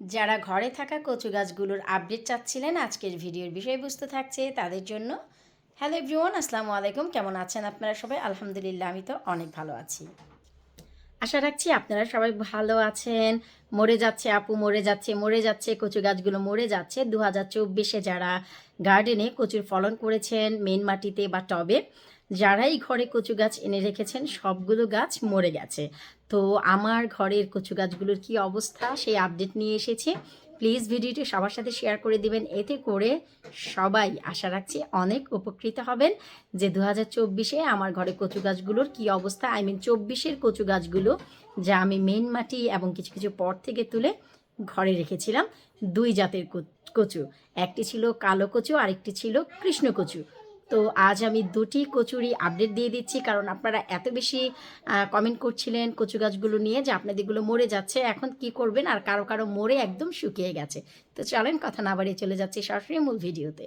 যারা ঘরে থাকা কচু গাছগুলোর আপডেট চাচ্ছিলেন, আজকের ভিডিওর বিষয়বস্তু থাকছে তাদের জন্য। হ্যালো এভরিওয়ান আসসালামু আলাইকুম। কেমন আছেন আপনারা সবাই? আলহামদুলিল্লাহ, আমি তো অনেক ভালো আছি। আশা রাখছি আপনারা সবাই ভালো আছেন। মরে যাচ্ছে আপু, মরে যাচ্ছে মরে যাচ্ছে, কচু গাছগুলো মরে যাচ্ছে। দু হাজার চব্বিশে যারা গার্ডেনে কচুর ফলন করেছেন মেন মাটিতে বা টবে যারাই ঘরে কচু গাছ এনে রেখেছেন, সবগুলো গাছ মরে গেছে। তো আমার ঘরের কচু গাছগুলোর কি অবস্থা সেই আপডেট নিয়ে এসেছে। প্লিজ ভিডিওটি সবার সাথে শেয়ার করে দিবেন। এতে করে সবাই আশা রাখছি অনেক উপকৃত হবেন যে দু হাজার আমার ঘরে কচু গাছগুলোর কি অবস্থা আই মিন চব্বিশের কচু গাছগুলো যা আমি মেন মাটি এবং কিছু কিছু পট থেকে তুলে ঘরে রেখেছিলাম। দুই জাতের কচু, একটি ছিল কালো কচু, আরেকটি ছিল কৃষ্ণ কচু। তো আজ আমি দুটি কচুরি আপডেট দিয়ে দিচ্ছি, কারণ আপনারা এত বেশি কমেন্ট করছিলেন কচু গাছগুলো নিয়ে যে আপনাদেরগুলো মরে যাচ্ছে, এখন কি করবেন? আর কারও কারও মরে একদম শুকিয়ে গেছে। তো চলেন কথা না বাড়িয়ে চলে যাচ্ছি সরাসরি মূল ভিডিওতে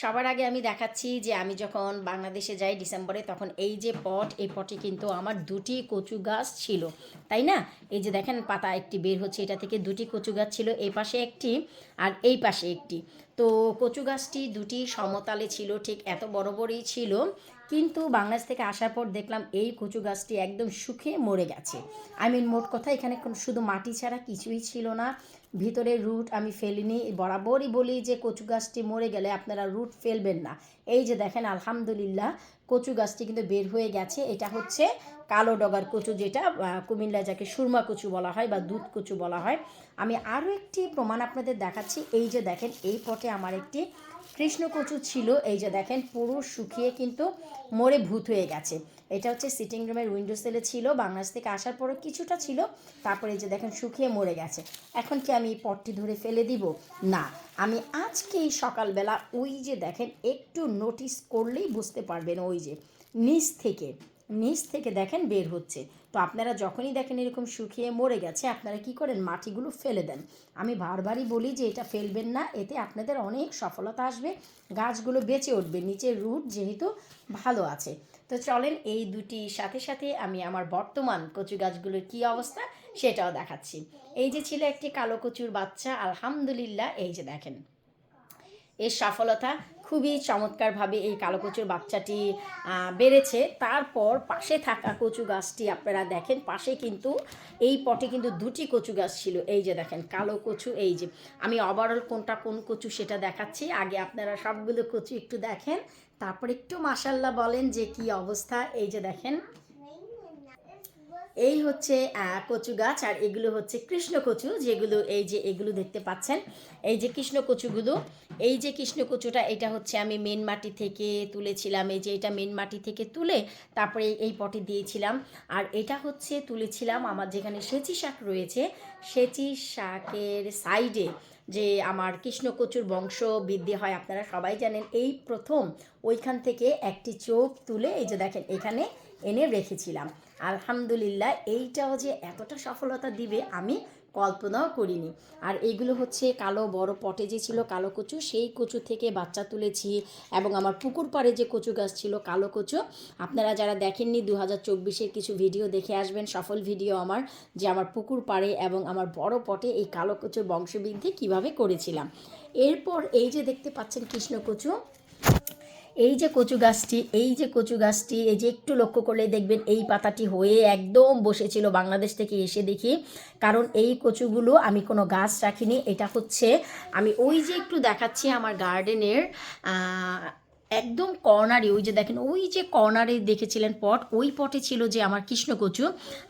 সবার আগে আমি দেখাচ্ছি যে আমি যখন বাংলাদেশে যাই ডিসেম্বরে, তখন এই যে পট, এই পটে কিন্তু আমার দুটি কচু গাছ ছিল, তাই না? এই যে দেখেন, পাতা একটি বের হচ্ছে, এটা থেকে দুটি কচু গাছ ছিল এই পাশে একটি আর এই পাশে একটি। তো কচু গাছটি দুটি সমতালে ছিল, ঠিক এত বড় বড়ই ছিল কিন্তু বাংলাদেশ থেকে আসার পর দেখলাম এই কচু গাছটি একদম শুকিয়ে মরে গেছে। আই মিন মোট কথা এখানে শুধু মাটি ছাড়া কিছুই ছিল না। ভিতরে রুট আমি ফেলিনি, বরাবরই বলি যে কচু গাছটি মরে গেলে আপনারা রুট ফেলবেন না। এই যে দেখেন, আলহামদুলিল্লাহ কচু গাছটি কিন্তু বের হয়ে গেছে। এটা হচ্ছে কালো ডগার কচু যেটা কুমিল্লায় যাকে সুরমা কচু বলা হয় বা দুধ কচু বলা হয়। আমি আরও একটি প্রমাণ আপনাদের দেখাচ্ছি। এই যে দেখেন, এই পটে আমার একটি কৃষ্ণ কচু ছিল। এই যে দেখেন, পুরো শুকিয়ে কিন্তু মরে ভূত হয়ে গেছে। এটা হচ্ছে সিটিং রুমের উইন্ডো সেলে ছিল, বাংলাদেশ থেকে আসার পরও কিছুটা ছিল। তারপরে যে দেখেন, শুকিয়ে মরে গেছে। এখন কি আমি পটটি ধরে ফেলে দিব? না। আমি আজকেই সকালবেলা ওই যে দেখেন, একটু নোটিস করলেই বুঝতে পারবেন ওই যে, নিচ থেকে নিচ থেকে দেখেন বের হচ্ছে। তো আপনারা যখনই দেখেন এরকম শুকিয়ে মরে গেছে, আপনারা কি করেন? মাটিগুলো ফেলে দেন। আমি বারবারই বলি যে এটা ফেলবেন না, এতে আপনাদের অনেক সফলতা আসবে, গাছগুলো বেঁচে উঠবে। নিচের রুট যেহেতু ভালো আছে। তো চলেন এই দুটি সাথে সাথে আমি আমার বর্তমান কচু গাছগুলোর কী অবস্থা সেটাও দেখাচ্ছি। এই যে ছিল একটি কালো কচুর বাচ্চা, আলহামদুলিল্লাহ, এই যে দেখেন। এর সফলতা খুবই চমৎকারভাবে এই কালো কচুর বাচ্চাটি বেড়েছে। তারপর পাশে থাকা কচু গাছটি আপনারা দেখেন, পাশে কিন্তু এই পটে কিন্তু দুটি কচু গাছ ছিল। এই যে দেখেন, কালো কচু, এই যে। আমি ওভারঅল কোনটা কোন কচু সেটা দেখাচ্ছি। আগে আপনারা সবগুলো কচু একটু দেখেন। তারপর একটু মাসাল্লাহ বলেন যে কি অবস্থা। এই যে দেখেন। এই হচ্ছে কচু গাছ আর এগুলো হচ্ছে কৃষ্ণ কচু, যেগুলো এই যে এগুলো দেখতে পাচ্ছেন। এই যে কৃষ্ণ কচুগুলো, এই যে কৃষ্ণ কচুটা, এটা হচ্ছে আমি মেন মাটি থেকে তুলেছিলাম। এই যে এটা মেন মাটি থেকে তুলে তারপরে এই পটে দিয়েছিলাম। আর এটা হচ্ছে তুলেছিলাম আমার যেখানে সেচি শাক রয়েছে, সেচি শাকের সাইডে। যে আমার কৃষ্ণকচুর বংশ বৃদ্ধি হয়, আপনারা সবাই জানেন এই প্রথম ওইখান থেকে একটি চোখ তুলে এই যে দেখেন, এখানে এনে রেখেছিলাম। আলহামদুলিল্লাহ, এইটাও যে এতটা সফলতা দিবে, আমি কল্পনাও করিনি। আর এইগুলো হচ্ছে কালো বড় পটে যে ছিল কালো কচু, সেই কচু থেকে বাচ্চা তুলেছি এবং আমার পুকুর পাড়ে যে কচু গাছ ছিল কালো কচু। আপনারা যারা দেখেননি দু হাজার কিছু ভিডিও দেখে আসবেন, সফল ভিডিও আমার যে আমার পুকুর পাড়ে এবং আমার বড় পটে এই কালো কচুর বংশবৃদ্ধি কীভাবে করেছিলাম। এরপর এই যে দেখতে পাচ্ছেন কৃষ্ণ কচু এই যে কচু গাছটি, এই যে কচু গাছটি, এই যে একটু লক্ষ্য করলে দেখবেন এই পাতাটি হয়ে একদম বসেছিল বাংলাদেশ থেকে এসে দেখি। কারণ এই কচুগুলো আমি কোনো গাছ রাখিনি, এটা হচ্ছে আমি ওই যে একটু দেখাচ্ছি আমার গার্ডেনের একদম কর্নারে ওই যে দেখেন, ওই যে কর্নারে দেখেছিলেন পট, ওই পটে ছিল যে আমার কৃষ্ণকচু,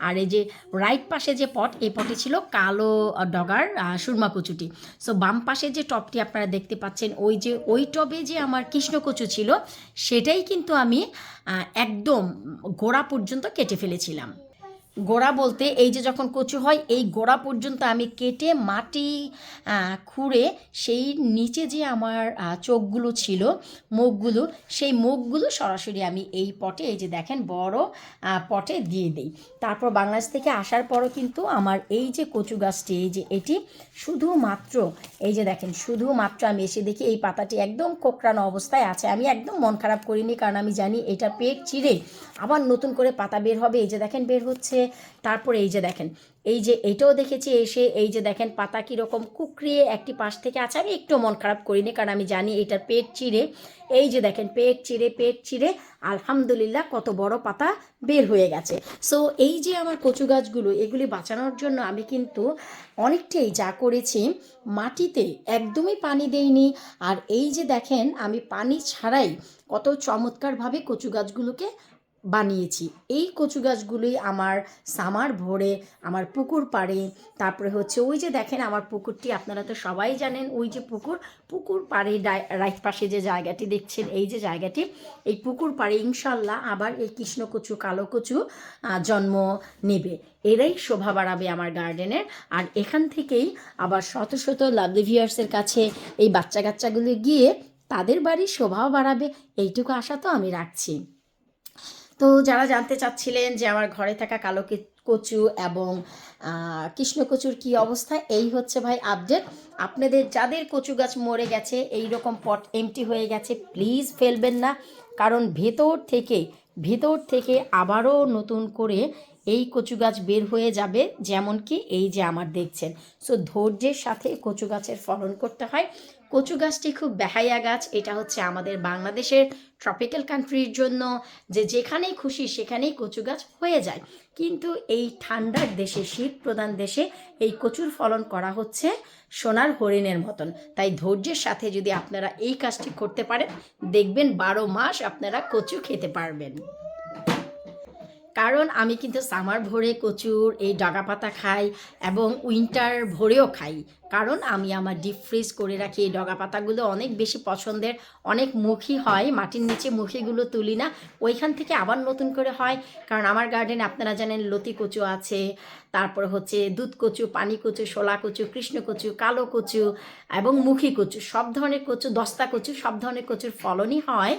আর এই যে রাইট পাশে যে পট, এই পটে ছিল কালো ডগার সুরমা কচুটি। সো বাম পাশে যে টপটি আপনারা দেখতে পাচ্ছেন, ওই যে, ওই টবে যে আমার কৃষ্ণকচু ছিল, সেটাই কিন্তু আমি একদম গোড়া পর্যন্ত কেটে ফেলেছিলাম। গোড়া বলতে এই যে যখন কচু হয়, এই গোড়া পর্যন্ত আমি কেটে মাটি খুঁড়ে সেই নিচে যে আমার চোখগুলো ছিল, মুখগুলো, সেই মুখগুলো সরাসরি আমি এই পটে, এই যে দেখেন বড় পটে দিয়ে দিই। তারপর বাংলাদেশ থেকে আসার পরও কিন্তু আমার এই যে কচু গাছটি, এই যে এটি শুধুমাত্র, এই যে দেখেন, শুধুমাত্র আমি এসে দেখি এই পাতাটি একদম কোকড়ানো অবস্থায় আছে। আমি একদম মন খারাপ করিনি, কারণ আমি জানি এটা পেট চিরে আবার নতুন করে পাতা বের হবে, এই যে দেখেন বের হচ্ছে। তারপরে এই যে দেখেন, এই যে এটাও দেখেছি এসে, এই যে দেখেন পাতা কীরকম কুকরিয়ে একটি পাশ থেকে আছে। আমি একটু মন খারাপ করিনি, কারণ আমি জানি এটার পেট চিরে এই যে দেখেন, পেট চিরে পেট চিরে আলহামদুলিল্লাহ কত বড় পাতা বের হয়ে গেছে। সো এই যে আমার কচু গাছগুলো, এগুলি বাঁচানোর জন্য আমি কিন্তু অনেকটাই যা করেছি, মাটিতে একদমই পানি দেইনি। আর এই যে দেখেন, আমি পানি ছাড়াই কত চমৎকারভাবে কচু গাছগুলোকে বানিয়েছি। এই কচু গাছগুলোই আমার সামার ভরে, আমার পুকুর পাড়ে, তারপরে হচ্ছে ওই যে দেখেন আমার পুকুরটি, আপনারা তো সবাই জানেন ওই যে পুকুর পুকুর পাড়ে রাইট পাশে যে জায়গাটি দেখছেন, এই যে জায়গাটি, এই পুকুর পাড়ে ইনশাল্লাহ আবার এই কৃষ্ণকচু কালো কচু জন্ম নেবে। এরাই শোভা বাড়াবে আমার গার্ডেনের। আর এখান থেকেই আবার শত শত লাভলি ভিউয়ার্সের কাছে এই বাচ্চা কাচ্চাগুলো গিয়ে তাদের বাড়ির শোভাও বাড়াবে। এইটুকু আশা তো আমি রাখছি। তো যারা জানতে চাচ্ছিলেন যে আমার ঘরে থাকা কালো কচু এবং কৃষ্ণ কচুর কী অবস্থা, এই হচ্ছে ভাই আপডেট। আপনাদের যাদের কচু গাছ মরে গেছে, এই রকম পট এমটি হয়ে গেছে প্লিজ ফেলবেন না। কারণ ভেতর থেকে ভেতর থেকে আবারও নতুন করে এই কচু গাছ বের হয়ে যাবে, যেমন কি এই যে আমার দেখছেন। সো ধৈর্যের সাথে কচু গাছের ফলন করতে হয়। কচু গাছটি খুব বেহাইয়া গাছ, এটা হচ্ছে আমাদের বাংলাদেশের ট্রপিক্যাল কান্ট্রির জন্য। যে যেখানেই খুশি সেখানেই কচু গাছ হয়ে যায়। কিন্তু এই ঠান্ডার দেশে, শীত প্রধান দেশে এই কচুর ফলন করা হচ্ছে সোনার হরিণের মতন। তাই ধৈর্যের সাথে যদি আপনারা এই কাজটি করতে পারেন, দেখবেন বারো মাস আপনারা কচু খেতে পারবেন। কারণ আমি কিন্তু সামার ভরে কচুর এই ডগা পাতা খাই এবং উইন্টার ভরেও খাই। কারণ আমি আমার ডিপ ফ্রিজ করে রাখি। এই ডগা পাতাগুলো অনেক বেশি পছন্দের, অনেক মুখী হয়, মাটির নিচে মুখীগুলো তুলি না। ওইখান থেকে আবার নতুন করে হয়। কারণ আমার গার্ডেনে আপনারা জানেন লতি কচু আছে, তারপর হচ্ছে দুধ কচু, পানি কচু, শোলা কচু, কৃষ্ণ কচু, কালো কচু এবং মুখী কচু। সব ধরনের কচু, দস্তা কচু, সব ধরনের কচুর ফলনই হয়।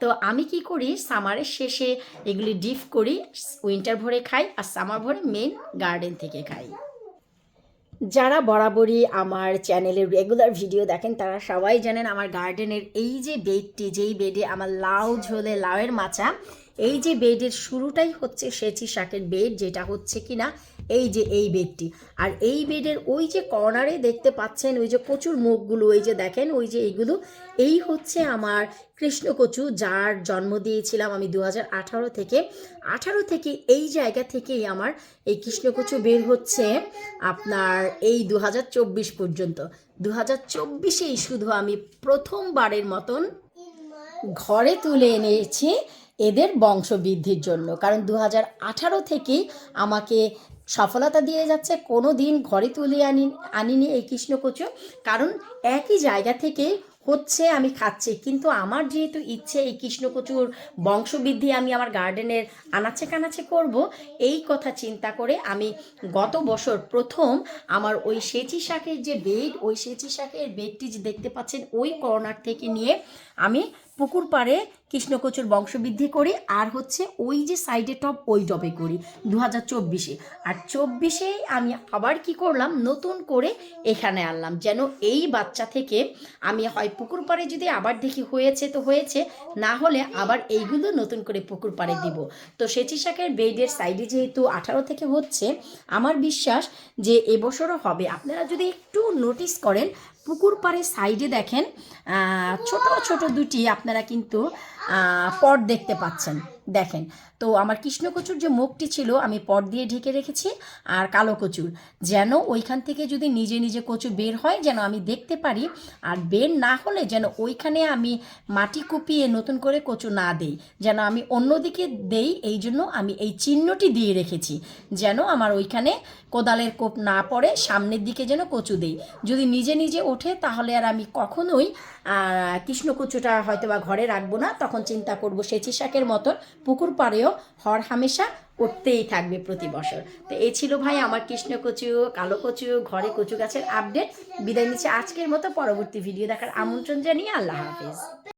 তো আমি কি করি সামারের শেষে এগুলি ডিপ করি উইন্টার ভরে খাই আর সামার ভরে মেন গার্ডেন থেকে খাই। যারা বরাবরই আমার চ্যানেলে রেগুলার ভিডিও দেখেন, তারা সবাই জানেন আমার গার্ডেনের এই যে বেডটি যেই বেডে আমার লাউ ঝোলে লাউয়ের মাচা, এই যে বেডের শুরুটাই হচ্ছে সেচি শাকের বেড যেটা হচ্ছে কিনা এই যে এই বেডটি। আর এই বেডের ওই যে কর্নারে দেখতে পাচ্ছেন ওই যে প্রচুর মুখগুলো ওই যে দেখেন ওই যে এইগুলো এই হচ্ছে আমার কৃষ্ণকচু, যার জন্ম দিয়েছিলাম আমি দু আঠারো থেকে। আঠারো থেকে এই জায়গা থেকেই আমার এই কৃষ্ণকচু বের হচ্ছে আপনার এই দু হাজার চব্বিশ পর্যন্ত। দু হাজার চব্বিশেই শুধু আমি প্রথমবারের মতন ঘরে তুলে এনেছি এদের বংশবৃদ্ধির জন্য। কারণ দু হাজার আঠারো থেকেই আমাকে সফলতা দিয়ে যাচ্ছে, কোনো দিন ঘরে তুলে আনি, আনিনি এই কৃষ্ণকচু। কারণ একই জায়গা থেকে হচ্ছে আমি খাচ্ছি, কিন্তু আমার যেহেতু ইচ্ছে এই কৃষ্ণকচুর বংশবৃদ্ধি আমি আমার গার্ডেনের আনাচে কানাচে করব, এই কথা চিন্তা করে আমি গত বছর প্রথম আমার ওই সেচি শাকের যে বেড, ওই সেচি শাকের বেডটি যে দেখতে পাচ্ছেন, ওই কর্নার থেকে নিয়ে আমি পুকুর পাড়ে কৃষ্ণকচুর বংশবৃদ্ধি করি, আর হচ্ছে ওই যে সাইডে টপ ওই টবে করি দু হাজার চব্বিশে। আর চব্বিশে আমি আবার কি করলাম? নতুন করে এখানে আনলাম। যেন এই বাচ্চা থেকে আমি হয় পুকুর পাড়ে যদি আবার দেখি হয়েছে তো হয়েছে, না হলে আবার এইগুলো নতুন করে পুকুর পাড়ে দিব। তো সেচি শাকের বেডের সাইডে যেহেতু আঠারো থেকে হচ্ছে, আমার বিশ্বাস যে এবছরও হবে। আপনারা যদি একটু নোটিস করেন পুকুর পাড়ের সাইডে দেখেন ছোট ছোট দুটি আপনারা কিন্তু পট দেখতে পাচ্ছেন। দেখেন তো আমার কৃষ্ণকচুর যে মুখটি ছিল আমি পট দিয়ে ঢেকে রেখেছি আর কালো কচুর। যেন ওইখান থেকে যদি নিজে নিজে কচু বের হয় যেন আমি দেখতে পারি আর বের না হলে যেন ওইখানে আমি মাটি কুপিয়ে নতুন করে কচু না দেই। যেন আমি অন্যদিকে দেই এই জন্য আমি এই চিহ্নটি দিয়ে রেখেছি। যেন আমার ওইখানে কোদালের কোপ না পড়ে সামনের দিকে যেন কচু দেই। যদি নিজে নিজে ওঠে তাহলে আর আমি কখনোই আহ, কৃষ্ণকচুটা হয়তো বা ঘরে রাখব না তখন চিন্তা করব সেচি শাকের মতন পুকুর পাড়েও হর হামেশা করতেই থাকবে প্রতি বছর। তো এই ছিল ভাই আমার কৃষ্ণ কচু কালো কচু ঘরে কচু গাছের আপডেট বিদায় নিচ্ছে আজকের মতো পরবর্তী ভিডিও দেখার আমন্ত্রণ জানিয়ে আল্লাহ হাফেজ।